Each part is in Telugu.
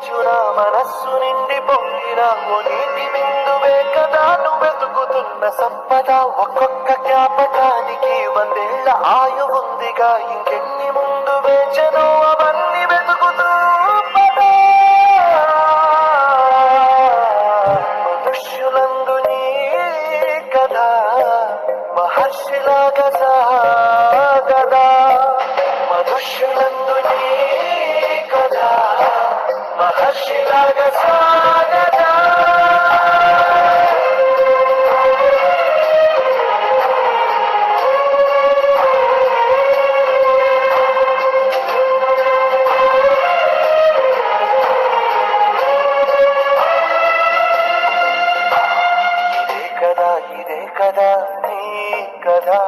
చురా మనస్సు నిండి పొంగిన ఓ నీటి బిందువే కదా నువ్వు వెతుకుతున్న సంపద. ఒక్కొక్క జ్ఞాపకానికి వందేళ్ళ ఆయు ఉందిగా ఇంకెన్ని ముందు వేచను కదా నీ కదా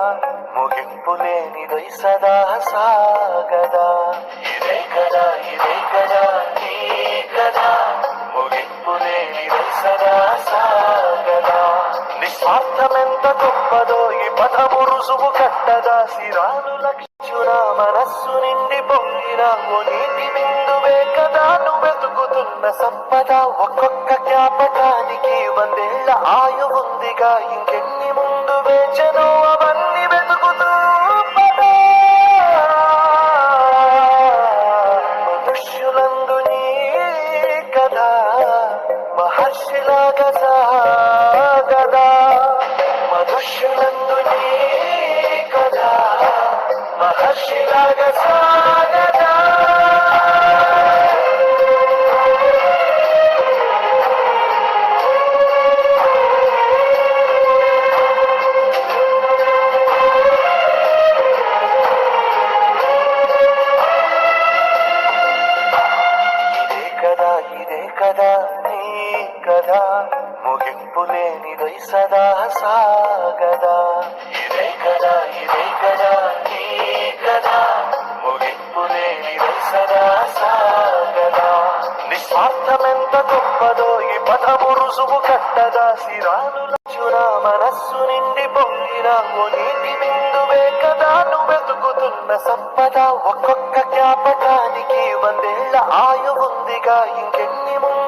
ముగింపు లేనిదై సదా సాగదా. ఇదే కదా ఇదే కదా నిస్వార్థమెంత గొప్పదో ఈ పదము రుజువు కట్టగా సిరాలు లక్షున మనస్సు నిండి పొంగిన ఓ నీటి బిందువే కదా నువ్వు వెతుకుతున్న సంపద ఒక్కొక్క జ్ఞాపకానికి వందేళ్ళ ఆయు ఉందిగా ఇంకెన్ని మహర్షిలాగా సాగదా మనుష్యులందు నీ కథ మహర్షిలాగా సాగదా ఇదే కదా. కదా ముగింపు లేనిదై సదా సాగదా. ఇదే కదా ఇదే కదా నీ కదా. ముగింపు లేనిదై సదా సాగదా. నిస్వార్థమెంత గొప్పదో ఈ పదము రుసుము కట్టదా. శిరాలు లక్షున మనస్సు నిండి పొంగిన ఓ నీటి బిందువే కదా. నువ్వు వెతుకుతున్న సంపద ఒక్కొక్క జ్ఞాపకానికి వందేళ్ళ ఆయు ఉందిగా ఇంకెన్ని ముందు